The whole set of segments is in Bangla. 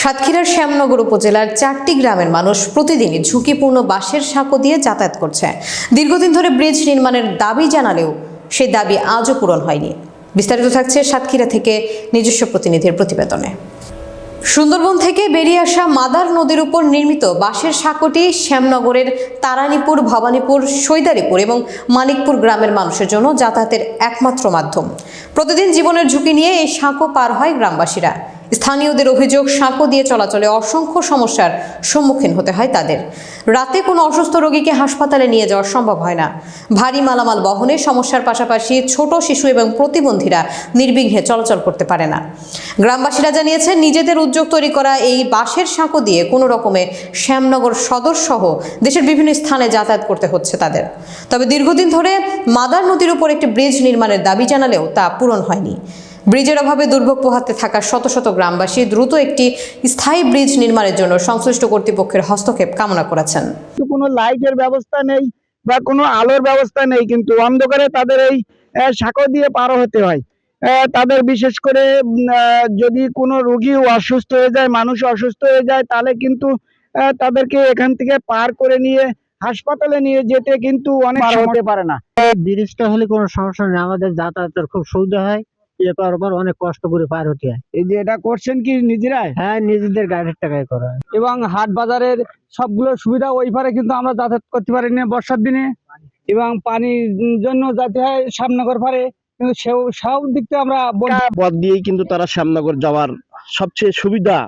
সাতক্ষীরার শ্যামনগর উপজেলার চারটি গ্রামের মানুষ প্রতিদিনই ঝুঁকিপূর্ণ বাঁশের সাঁকো দিয়ে যাতায়াত করছে। দীর্ঘদিন ধরে ব্রিজ নির্মাণের দাবি জানালেও সেই দাবি আজও পূরণ হয়নি। বিস্তারিত থাকছে সাতক্ষীরা থেকে নিজস্ব প্রতিনিধির প্রতিবেদনে। সুন্দরবন থেকে বেরিয়ে আসা মাদার নদীর উপর নির্মিত বাঁশের সাঁকোটি শ্যামনগরের তারানীপুর, ভবানীপুর, সৈদারিপুর এবং মানিকপুর গ্রামের মানুষের জন্য যাতায়াতের একমাত্র মাধ্যম। প্রতিদিন জীবনের ঝুঁকি নিয়ে এই সাঁকো পার হয় গ্রামবাসীরা। স্থানীয়দের অভিযোগ, সাঁকো দিয়ে চলাচলে অসংখ্য সমস্যার সম্মুখীন হতে হয় তাদের। রাতে কোনো অসুস্থ রোগীকে হাসপাতালে নিয়ে যাওয়া সম্ভব হয় না। ভারী মালামাল বহনে সমস্যার পাশাপাশি ছোট শিশু এবং প্রতিবন্ধীরা নির্বিঘ্নে চলাচল করতে পারে না। গ্রামবাসীরা জানিয়েছেন, নিজেদের উদ্যোগ তৈরি করা এই বাঁশের সাঁকো দিয়ে কোনো রকমে শ্যামনগর সদর সহ দেশের বিভিন্ন স্থানে যাতায়াত করতে হচ্ছে তাদের। তবে দীর্ঘদিন ধরে মাদার নদীর উপর একটি ব্রিজ নির্মাণের দাবি জানালেও তা পূরণ হয়নি। ব্রিজের অভাবে দুর্ভোগ পোহাতে থাকা শত শত গ্রামবাসী দ্রুত একটি স্থায়ী ব্রিজ নির্মাণের জন্য সংশ্লিষ্ট কর্তৃপক্ষের হস্তক্ষেপ কামনা করেছেন। কোনো লাইটের ব্যবস্থা নেই বা কোনো আলোর ব্যবস্থা নেই কিন্তু অন্ধকারে তাদের এই সাঁকো দিয়ে পার হতে হয়। আহ, তাদের বিশেষ করে আহ, যদি কোনো রোগী অসুস্থ হয়ে যায় মানুষ অসুস্থ হয়ে যায় তাহলে কিন্তু আহ, তাদেরকে এখান থেকে পার করে নিয়ে হাসপাতালে নিয়ে যেতে কিন্তু অনেক পার হতে পারে না। ব্রিজটা হলে কোনো সমস্যা নেই আমাদের যাতায়াতের খুব সুবিধা হয়। এ পার অনেক কষ্ট করে পার হতে হয়। এই যে এটা করছেন কি নিজেরাই? হ্যাঁ নিজেদের গাড়ির টাকায় করা হয়। এবং হাট বাজারের সবগুলো সুবিধা ওই পারে কিন্তু আমরা যাতায়াত করতে পারি না বর্ষার দিনে। এবং পানির জন্য যাতে হয় শ্যামনগর পারে কিন্তু সেও সব দিক থেকে আমরা পথ দিয়েই কিন্তু তারা শ্যামনগর যাওয়ার সবচেয়ে সুবিধা।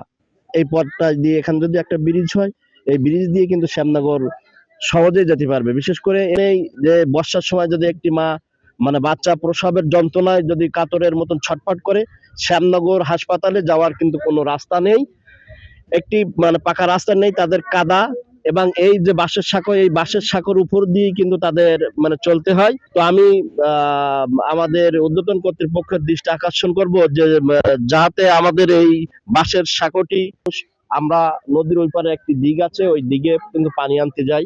এই পথটা দিয়ে এখানে যদি একটা ব্রিজ হয় এই ব্রিজ দিয়ে কিন্তু শ্যামনগর সহজেই যেতে পারবে। বিশেষ করে এই যে বর্ষার সময় যদি একটি মা মানে বাচ্চা প্রসবের যন্ত্রণায় যদি কাতরের মতন ছটফট করে, শ্যামনগর হাসপাতালে যাওয়ার কিন্তু কোনো রাস্তা নেই। একটি মানে পাকা রাস্তা নেই তাদের কাদা এবং এই যে বাঁশের সাঁকো, এই বাঁশের সাঁকোর উপর দিয়ে কিন্তু তাদের মানে চলতে হয়। তো আমি আমাদের উদ্যতন কর্তৃপক্ষের দৃষ্টি আকর্ষণ করব যে যাতে আমাদের এই বাঁশের সাঁকোটি, আমরা নদীর ওই পারে একটি দিক আছে, ওই দিকে কিন্তু পানি আনতে যাই।